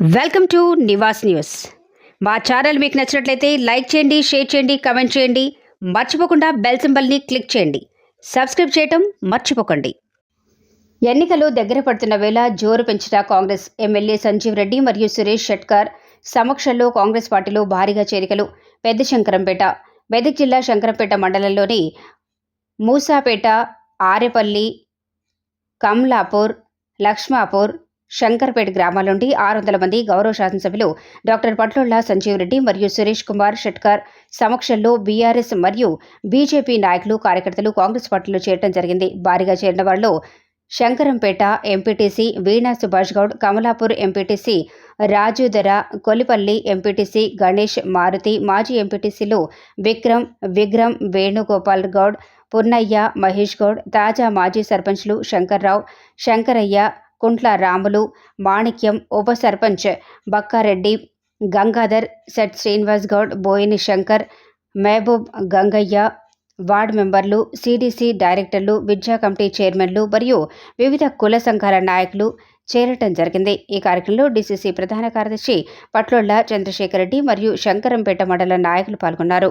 Welcome to Nivas news. మా channel మీకు నచ్చినట్లయితే లైక్ చేయండి షేర్ చేయండి కమెంట్ చేయండి. మర్చిపోకుండా బెల్ సింబల్ని క్లిక్ చేయండి. సబ్స్క్రైబ్ చేయటం మర్చిపోకండి. ఎన్నికలు దగ్గర పడుతున్న వేళ జోరు పెంచిన కాంగ్రెస్ ఎమ్మెల్యే సంజీవ్ రెడ్డి మరియు సురేష్ షెట్కర్ సమక్షంలో కాంగ్రెస్ పార్టీలో భారీగా చేరికలు. పెద్ద శంకరంపేట మెదక్ జిల్లా శంకరంపేట మండలంలోని మూసాపేట ఆరేపల్లి కమ్లాపూర్ లక్ష్మాపూర్ శంకర్పేట గ్రామాల నుండి ఆరు వందల మంది గౌరవ శాసనసభ్యులు డాక్టర్ పట్లోళ్ళ సంజీవ్ రెడ్డి మరియు సురేష్ కుమార్ షెట్కర్ సమక్షంలో బీఆర్ఎస్ మరియు బీజేపీ నాయకులు కార్యకర్తలు కాంగ్రెస్ పార్టీలో చేరడం జరిగింది. భారీగా చేరిన వారిలో శంకరంపేట ఎంపీటీసీ వీణా సుభాష్ గౌడ్ కమలాపూర్ ఎంపీటీసీ రాజుదర కొలిపల్లి ఎంపీటీసీ గణేష్ మారుతి మాజీ ఎంపీటీసీలు విక్రమ్ విక్రమ్ వేణుగోపాల్ గౌడ్ పున్నయ్య మహేష్ గౌడ్ తాజా మాజీ సర్పంచ్లు శంకర్రావు శంకరయ్య కుంట్ల రాములు మాణిక్యం ఉప సర్పంచ్ బక్కారెడ్డి గంగాధర్ సెట్ శ్రీనివాస్ గౌడ్ బోయిని శంకర్ మహబూబ్ గంగయ్య వార్డు మెంబర్లు సిడిసి డైరెక్టర్లు విద్యా కమిటీ చైర్మన్లు మరియు వివిధ కుల సంఘాల నాయకులు చేరటం జరిగింది. ఈ కార్యక్రమంలో డీసీసీ ప్రధాన కార్యదర్శి పట్లొళ్ళ చంద్రశేఖర్ రెడ్డి మరియు శంకరంపేట మండల నాయకులు పాల్గొన్నారు.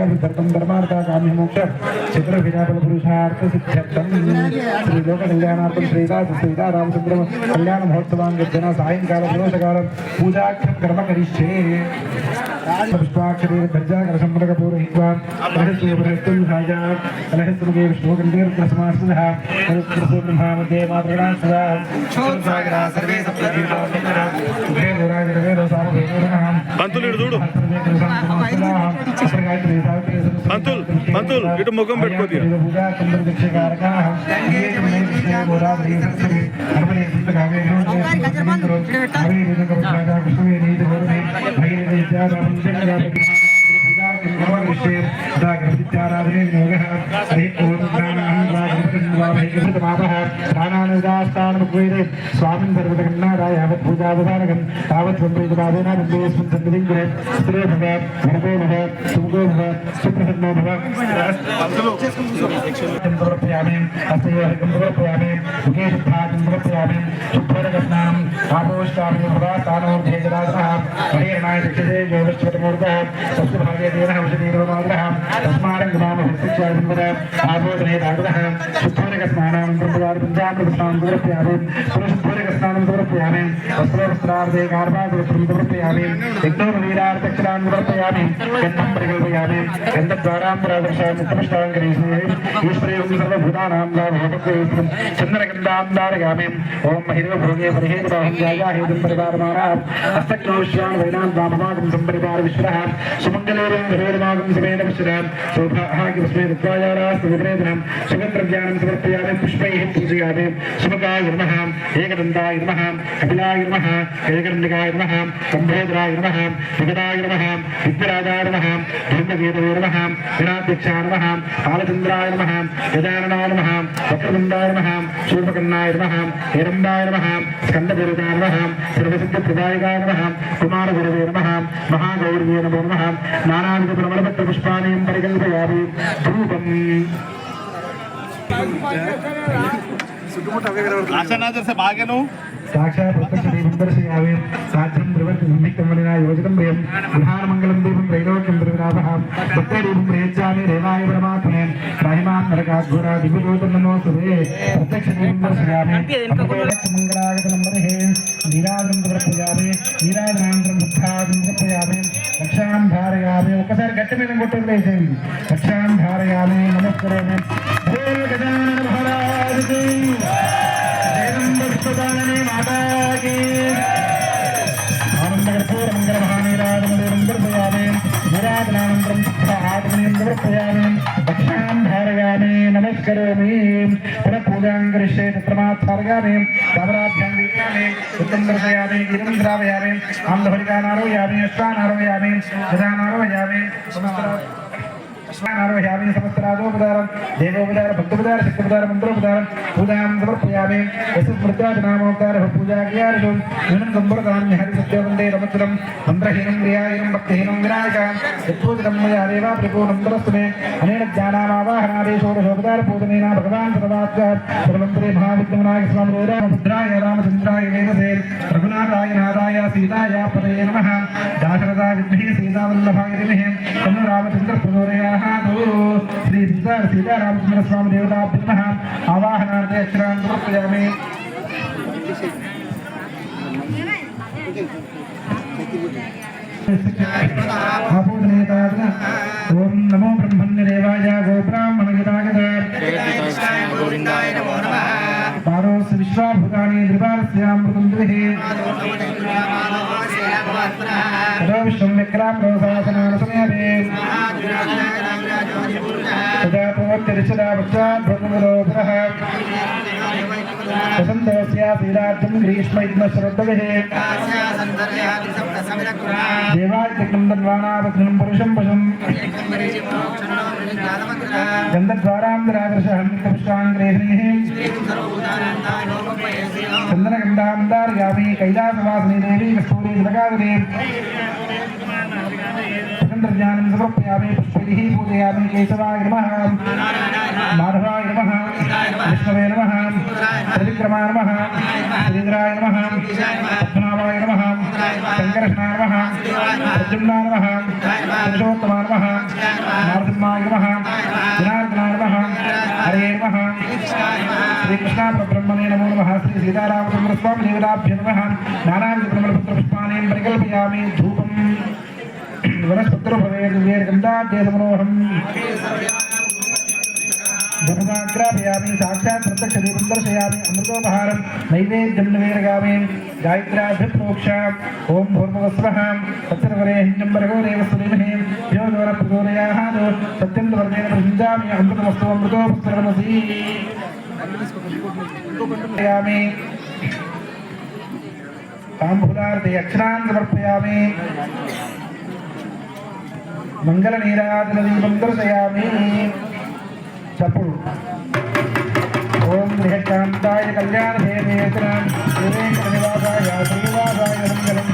आरोग्य सूर्याभिधर्तम धर्मार्था काम्य मोक्ष क्षेत्र विरापल पुरुषार्थ सिद्ध्यर्थम श्री लोक कल्याणार्थम श्रीदा सीता रामचंद्र कल्याण महोत्सवांग जन सायंकाल प्रदोषकाल पूजाख्यम कर्म करिष्ये पुष्पाक्षरे भज्जा करसम्मक पूरयित्वा रहस्योपरस्तुं साजा रहस्यमुखे विष्णुकण्ठीर्कस्मास्तः ब्रह्मामध्ये मातृणा सदा सागरा सर्वे सप्तदीपा सुखे दुराजरवे रोसामभेदोरणाम् పంతులు ఇటు చూడు పంతుల్ పంతుల్ ఇటు ముఖం పెట్టుకోది స్వామిన్ സ്ഥാനാനുദാസ്ഥാനമുഖേന സ്വാമൻ സർവതകണ്ണാരായ യാവത് പൂജാവതാരകൻ താവത് സംഭവിതാദേനാഥന്ദേസ്മൻ സന്നിധിം കുരേ സ്ത്രീ ഭവ ഭരതോ ഭവ സുഖോ ഭവ സുപ്രസന്നോ ഭവ സമർപ്പയാമേം അസ്തയോർഗം സമർപ്പയാമേം മുഖേശുദ്ധാജം സമർപ്പയാമേം ശുഭ്രകസ്നാം ആപോഷ്ടാമി ഭവാ സ്ഥാനോ ഭേജരാജനഃ ഹരേണായ ദക്ഷതേ ജ്യോതിഷ്മൂർത്തഃ തസ്യ ഭാഗ്യതേന ഔഷധീരോമാഗ്രഹ തസ്മാരം ഗ്രാമ ഹസ്തിക്ഷാ ആപോദനേ താകൃതഃ ശുഭ്രകസ്നാനാം പ്രകാരം पञ्चामृतस्नानं समर्पयामि पुनश्च पूरकस्नानं समर्पयामि वस्त्रवस्त्रार्थे कार्पादवस्त्रं समर्पयामि यज्ञोपवीरार्थक्षरान् समर्पयामि गन्धं प्रकल्पयामि गन्धद्वारां प्रादृशामुत्तमष्टाङ्गरीष्णे ईश्वरेयं सर्वभूतानां लाभोपकृतं चन्द्रगन्धां धारयामि ॐ महिर्वभोगे परिहेतुराहं जायाहेतुं परिवारमाणाः हस्तक्रोश्यां वैनां वाममागं सम्परिवारविश्वरः सुमङ्गलेरं हरेर्मागं समेतविश्वरः सौभाग्यस्मै दत्त्वायारास्तु विभेदनं सुगन्धद्रव्याणं समर्पयामि पुष्पैः పూజయామి సుమకాయ నమః ఏకదంతాయ నమః కపిలాయ నమః ఏకదండికాయ నమః కంభోదరాయ నమః వికటాయ నమః విద్యరాజాయ నమః ధూమకేతవే నమ వినాధ్యక్షాయ నమ కాలచంద్రాయ నమ గజాననాయ నమ వక్రతుండాయ నమ శూర్పకర్ణాయ నమ హిరంబాయ నమ స్కందగురుదాయ నమ సర్వసిద్ధప్రదాయకాయ నమ కుమారగురవే నమ మహాగౌరవే నమో నమ నానావిధ ప్రబలపత్ర పుష్పాణి పరికల్పయామి. ధూపం. ఆసనాదర్శ భాగను సాక్షాత్ ప్రత్యక్ష దీపందర శ్రీయావే సాధ్యం ప్రవర్తి సంయుక్తమలినా యోజితం వయం విహారమంగళం దీపం త్రైలోక్యం త్రివిరాభః భక్తే దీపం ప్రయచ్చామి దేవాయ పరమాత్మనే మహిమాన్ నరకాద్భురా దివ్యగోతం నమో సురే ప్రత్యక్ష దీపందర శ్రీయావే మంగళాగతం వరహే నీరాజం ప్రయామే నీరాజనాంతరం బుద్ధాజం ప్రయామే రక్షాం ధారయామే ఒకసారి గట్టి మీద కొట్టం వేసేయండి రక్షాం ధారయామే నమస్కరమే గజాన మహారాజు సమర్పయామి దక్షాం ధారయామి నమస్కరోమి పునః పూజాం కరిష్యే తత్రమాత్సారయామి దామరాభ్యాం వీక్షామి ఉత్తం దర్శయామి గిరిం ద్రావయామి ఆంధ్రభరికానారోయామి అశ్వానారోయామి గజానారోయామి నారోహయామి श्वानारोहयामि समस्तराजोपदारं देवोपदारं, भक्तोपदारं, शक्तोपदारं मन्त्रोपदारं पूजां समर्पयामि। यस्य स्मृत्यादिनामोपदारः पूजाज्ञार्जुं न्यूनं सम्प्रदान्य हरिसत्यवन्दे रमचलं శ్రీ సీతా సీతారామచంద్ర స్వామి దేవతాభ్య నమః ఆవాహనార్థే అక్షరాన్ని సమర్పయామి ఆపోదనేతాత్మ ఓం నమో బ్రహ్మణ్యదేవాయ గోబ్రాహ్మణగితాగత పారోస్ విశ్వాభూతాని త్రిపారస్యామృతం ద్విహి తదో విశ్వం విక్రామ్రోశాసనాన సమయతే తదా పూర్తిరిచదా పురుషం పశుం గంధద్వారాంతరాదర్శహం పుష్పాంగ్రేహ్ణీః చందనగంధాందారయామి కైలాసవాసిని దేవి కస్తూరి జలగాదరి समर्पयामि पुष्पैः पूजयामि केशवाय नमः माधवाय नमः विष्णवे नमः त्रिविक्रमाय नमः त्रिन्द्राय नमः पद्मनाभाय नमः शङ्करष्णाय नमः प्रद्युम्नाय नमः पुरुषोत्तमाय नमः नारसिंहाय नमः जनार्दनाय नमः हरे नमः श्रीकृष्णापब्रह्मणे नमो नमः श्री सीतारामचन्द्रस्वामिदेवताभ्य नमः नानाविधप्रमलपुत्रपुष्पाणि परिकल्पयामि धूपम् నమః నానావిధ ప్రమలపుత్ర పుష్పాణి సాక్షాత్ ప్రత్యక్ష దీపం దర్శయామి అమృతోపహారం నైవేద్యం నివేరగామి గాయత్రాభిప్రోక్ష ఓం భూర్భువస్వః తత్సర్వరేహిణ్యం భర్గో దేవస్సు ధీమహి యో దోర ప్రచోదయాత్ సత్యం వర్ణేన ప్రసిద్ధామి అమృతమస్తు అమృతో సర్వమసి సమర్పయామి తాంబూలార్తి అక్షరాన్ సమర్పయామి మంగళ నీరాజన దీపం దర్శయామి. చప్పుడు ఓం గృహకాంతాయ కళ్యాణ హేమేతన దేవేంద్ర నివాసాయ శ్రీనివాసాయ మంగళం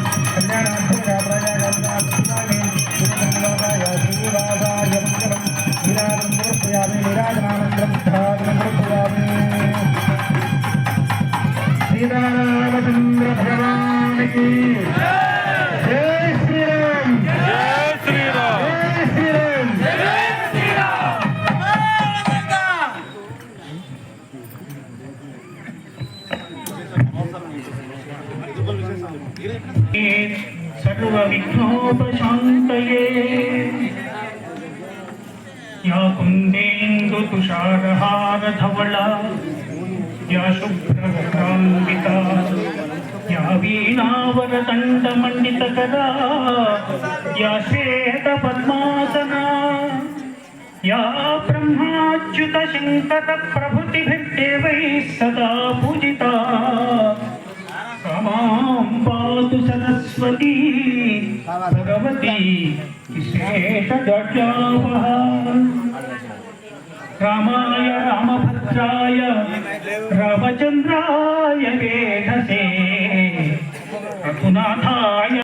सर्वविघ्नोपशान्तये या कुन्देन्दुतुषारहारधवला या शुभ्रवक्रान्विता, या वीणावरदण्डमण्डितकरा, या श्वेतपद्मासना, या ब्रह्माच्युतशङ्करप्रभृतिभिर्देवैः सदा पूजिता। माँ पातु सरस्वती సరస్వతి భగవతి రామాయ రామభద్రాయ రామచంద్రాయ వేదసే. రఘునాథాయ